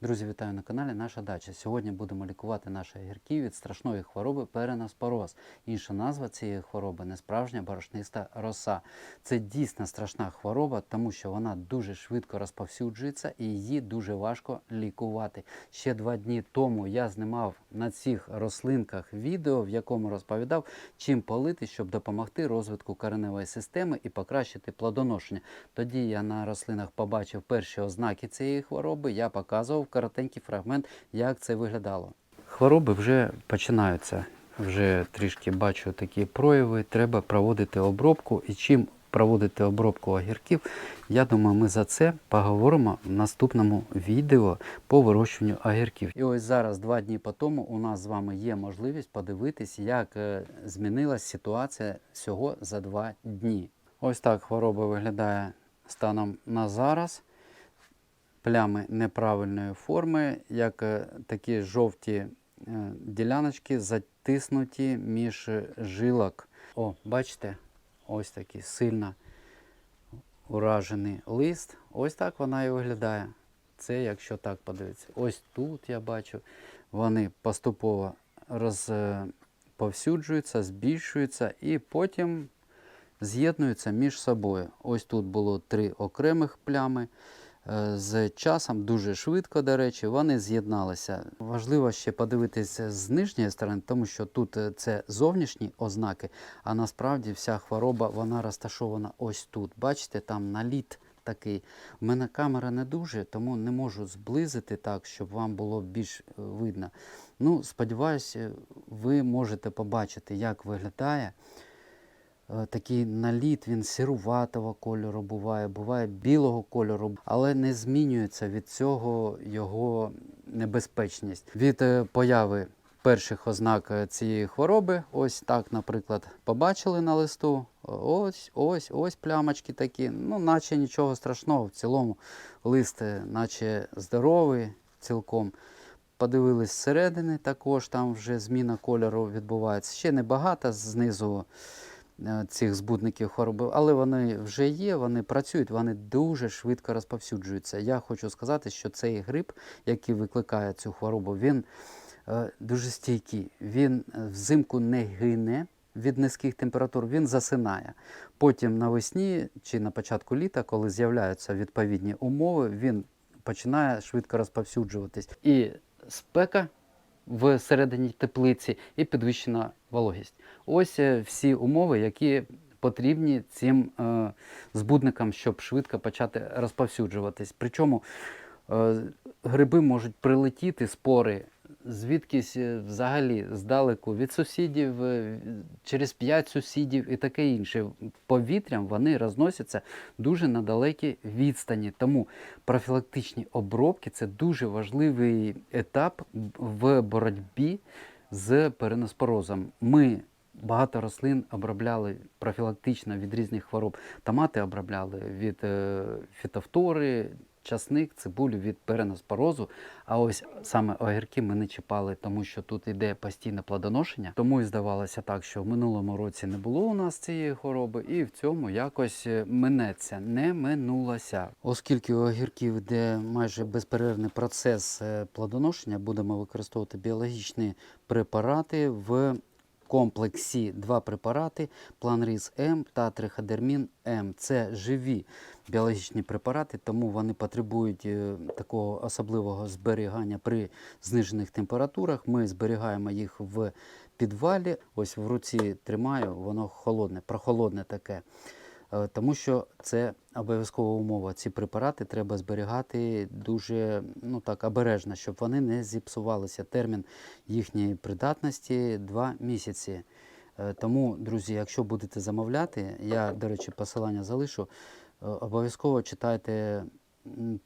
Друзі, вітаю на каналі Наша Дача. Сьогодні будемо лікувати наші огірки від страшної хвороби перенаспороз. Інша назва цієї хвороби несправжня борошниста роса. Це дійсно страшна хвороба, тому що вона дуже швидко розповсюджується і її дуже важко лікувати. Ще два дні тому я знімав на цих рослинках відео, в якому розповідав, чим полити, щоб допомогти розвитку кореневої системи і покращити плодоношення. Тоді я на рослинах побачив перші ознаки цієї хвороби. Я показував коротенький фрагмент, як це виглядало. Хвороби вже починаються. Вже трішки бачу такі прояви. Треба проводити обробку. І чим проводити обробку огірків, я думаю, ми за це поговоримо в наступному відео по вирощуванню огірків. І ось зараз, два дні по тому, у нас з вами є можливість подивитись, як е, змінилась ситуація всього за два дні. Ось так хвороба виглядає станом на зараз плями неправильної форми, як е, такі жовті е, діляночки затиснуті між жилок. О, бачите, ось такий сильно уражений лист. Ось так вона і виглядає. Це якщо так подивитися. Ось тут я бачу, вони поступово розповсюджуються, збільшуються і потім з'єднуються між собою. Ось тут було три окремих плями. Е, З часом дуже швидко, до речі, вони з'єдналися. Важливо ще подивитися з нижньої сторони, тому що тут е, це зовнішні ознаки, а насправді вся хвороба вона розташована ось тут. Бачите, там наліт такий. У мене камера не дуже, тому не можу зблизити так, щоб вам було більш е, видно. Ну, сподіваюся, ви можете побачити, як виглядає. Е, Такий наліт, він сіруватого кольору буває, буває білого кольору, але не змінюється від цього його небезпечність. Від е, появи перших ознак е, цієї хвороби, ось так, наприклад, побачили на листу, ось, ось, ось плямочки такі, ну, наче нічого страшного, в цілому лист, наче здоровий цілком. Подивились зсередини, також там вже зміна кольору відбувається. Ще небагато знизу цих збудників хвороби, але вони вже є, вони працюють, вони дуже швидко розповсюджуються. Я хочу сказати, що цей грип, який викликає цю хворобу, він е, дуже стійкий. Він е, взимку не гине від низьких температур, він засинає. Потім навесні чи на початку літа, коли з'являються відповідні умови, він починає швидко розповсюджуватись. І спека всередині теплиці і підвищена вологість. Ось е, всі умови, які потрібні цим е, збудникам, щоб швидко почати розповсюджуватись. Причому е, гриби можуть прилетіти спори звідкись е, взагалі здалеку від сусідів, е, через п'ять сусідів і таке інше. Повітрям вони розносяться дуже на далекі відстані. Тому профілактичні обробки це дуже важливий етап в боротьбі з переноспорозом. Ми багато рослин обробляли профілактично від різних хвороб. Томати обробляли від е, фітофтори, часник, цибулю від переноспорозу. А ось саме огірки ми не чіпали, тому що тут йде постійне плодоношення. Тому і здавалося так, що в минулому році не було у нас цієї хвороби, і в цьому якось е, минеться, не минулося. Оскільки у огірків йде майже безперервний процес е, плодоношення, будемо використовувати біологічні препарати в комплексі два препарати Планріз М та Триходермін М. Це живі біологічні препарати, тому вони потребують е, такого особливого зберігання при знижених температурах. Ми зберігаємо їх в підвалі. Ось в руці тримаю, воно холодне, прохолодне таке. Е, Тому що це обов'язкова умова. Ці препарати треба зберігати дуже ну так, обережно, щоб вони не зіпсувалися. Термін їхньої придатності 2 місяці. Е, Тому, друзі, якщо будете замовляти, я, до речі, посилання залишу, е, обов'язково читайте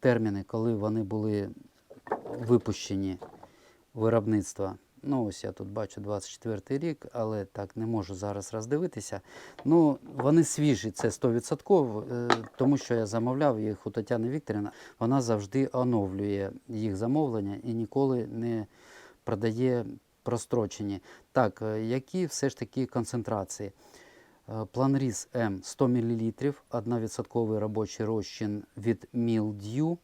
терміни, коли вони були випущені виробництва. Ну, ось я тут бачу 24 рік, але так не можу зараз роздивитися. Ну, вони свіжі, це 100%, е, тому що я замовляв їх у Тетяни Вікторівни. Вона завжди оновлює їх замовлення і ніколи не продає прострочені. Так, е, які все ж таки концентрації? Планріз М 100 мл, 1% робочий розчин від мілдю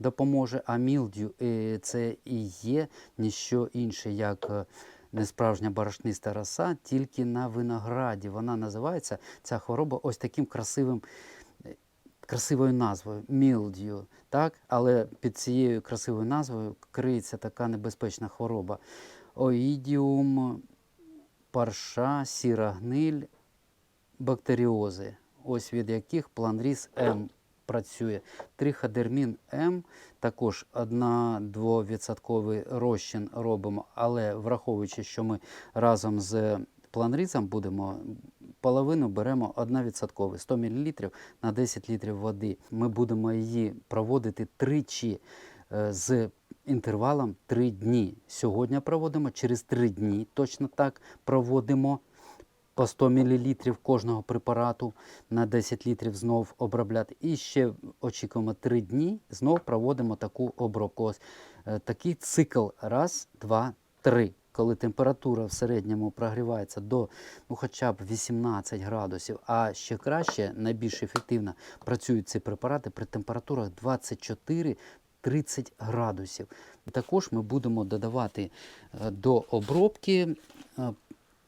допоможе, а мілдю е, це і є ніщо інше, як е, несправжня борошниста роса, тільки на винограді. Вона називається ця хвороба ось таким красивим е, красивою назвою мілдю. Так? Але під цією красивою назвою криється така небезпечна хвороба. Оїдіум, парша, сіра гниль, бактеріози, ось від яких планріз М працює. Триходермін М також 1-2% розчин робимо, але враховуючи, що ми разом з планрізом будемо, половину беремо 1%, 100 мл на 10 літрів води. Ми будемо її проводити тричі е, з інтервалом 3 дні. Сьогодні проводимо, через 3 дні точно так проводимо по 100 мл кожного препарату на 10 літрів знов обробляти. І ще очікуємо 3 дні, знов проводимо таку обробку. Ось е, такий цикл. Раз, два, три. Коли температура в середньому прогрівається до ну, хоча б 18 градусів, а ще краще, найбільш ефективно працюють ці препарати при температурах 24 30 градусів. Також ми будемо додавати е, до обробки е,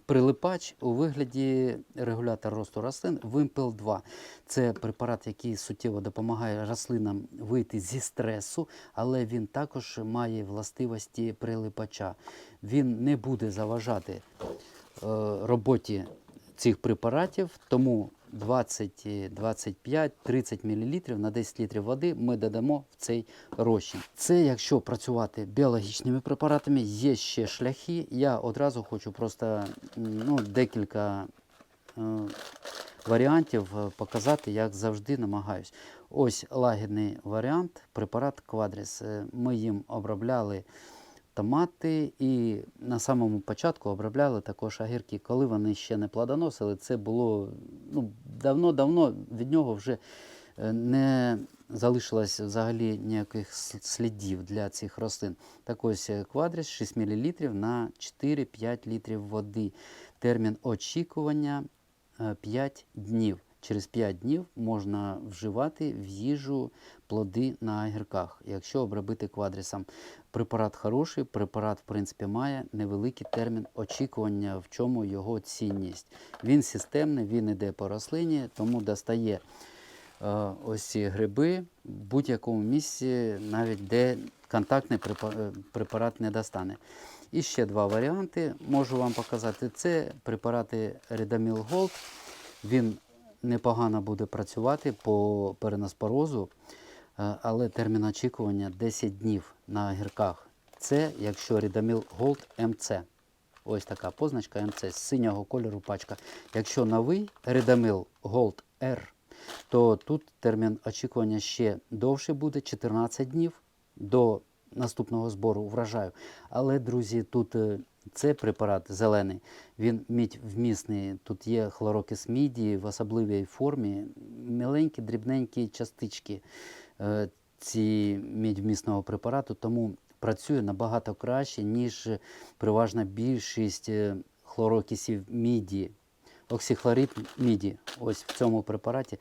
прилипач у вигляді регулятора росту рослин Вимпел 2. Це препарат, який суттєво допомагає рослинам вийти зі стресу, але він також має властивості прилипача. Він не буде заважати е, роботі цих препаратів, тому 20, 25, 30 мл на 10 літрів води ми додамо в цей розчин. Це якщо працювати біологічними препаратами, є ще шляхи. Я одразу хочу просто ну, декілька е, варіантів е, показати, як завжди намагаюсь. Ось лагідний варіант, препарат Квадріс. Е, Ми їм обробляли томати і на самому початку обробляли також огірки. Коли вони ще не плодоносили, це було ну, давно-давно від нього вже е, не залишилось взагалі ніяких слідів для цих рослин. Так ось е, квадріс 6 мл на 4-5 літрів води. Термін очікування е, 5 днів. Через 5 днів можна вживати в їжу плоди на огірках, якщо обробити квадрісом. Препарат хороший, препарат, в принципі, має невеликий термін очікування, в чому його цінність. Він системний, він іде по рослині, тому достає е, ось гриби в будь-якому місці, навіть де контактний е, препарат не достане. І ще два варіанти можу вам показати. Це препарати Redamil Gold. Він непогано буде працювати по переноспорозу, е, але термін очікування 10 днів на огірках. Це якщо Redamil Gold MC. Ось така позначка МЦ з синього кольору пачка. Якщо новий Redamil Gold R, то тут термін очікування ще довше буде 14 днів до наступного збору врожаю. Але, друзі, тут е, це препарат зелений, він мідь вмісний. Тут є хлорокис міді в особливій формі, міленькі, дрібненькі частички е, ці мідь-вмісного препарату, тому працює набагато краще, ніж переважна більшість е, хлорокисів міді, оксихлорид міді, ось в цьому препараті.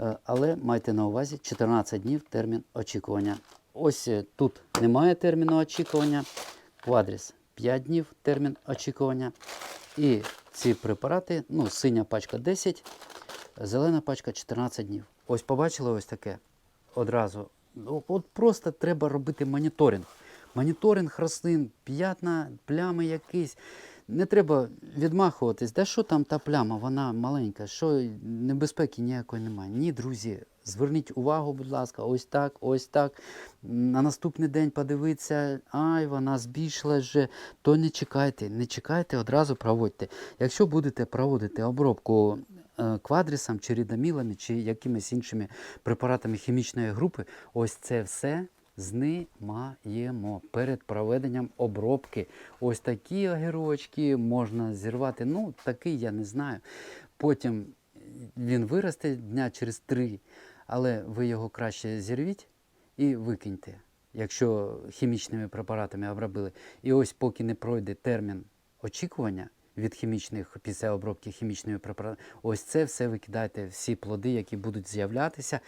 Е, Але майте на увазі 14 днів термін очікування. Ось тут немає терміну очікування. Квадріс 5 днів термін очікування. І ці препарати, ну, синя пачка 10, зелена пачка 14 днів. Ось побачили ось таке одразу. Ну, От просто треба робити моніторинг. Моніторинг рослин, п'ятна, плями якісь. Не треба відмахуватись. Да що там та пляма, вона маленька, що небезпеки ніякої немає. Ні, друзі, зверніть увагу, будь ласка, ось так, ось так. На наступний день подивитися, ай, вона збільшилась вже, то не чекайте, не чекайте, одразу проводьте. Якщо будете проводити обробку е, квадрісом чи рідамілами, чи якимись іншими препаратами хімічної групи, ось це все знімаємо перед проведенням обробки. Ось такі огірочки можна зірвати. Ну, такий я не знаю. Потім він виросте дня через три, але ви його краще зірвіть і викиньте, якщо хімічними препаратами обробили. І ось поки не пройде термін очікування, від хімічних після обробки хімічними препаратами. Ось це все викидайте, всі плоди, які будуть з'являтися.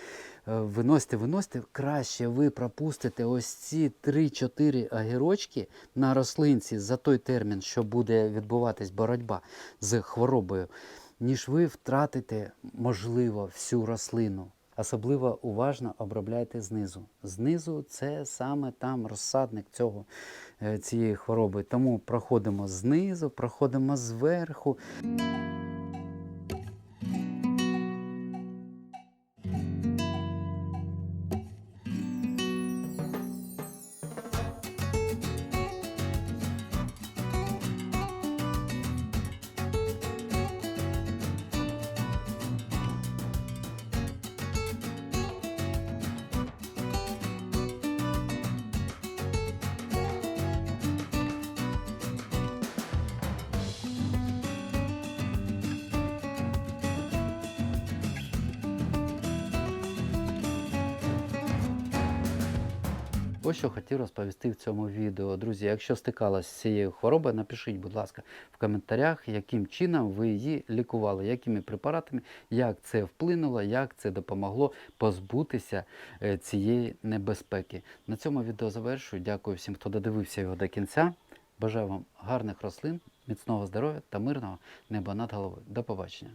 Е, Виносите, виносите. Краще ви пропустите ось ці 3-4 агірочки на рослинці за той термін, що буде відбуватись боротьба з хворобою, ніж ви втратите, можливо, всю рослину. Особливо уважно обробляйте знизу. Знизу це саме там розсадник цього, е, цієї хвороби. Тому проходимо знизу, проходимо зверху. Ось що хотів розповісти в цьому відео. Друзі, якщо стикалися з цією хворобою, напишіть, будь ласка, в коментарях, яким чином ви її лікували, якими препаратами, як це вплинуло, як це допомогло позбутися е, цієї небезпеки. На цьому відео завершую. Дякую всім, хто додивився його до кінця. Бажаю вам гарних рослин, міцного здоров'я та мирного неба над головою. До побачення.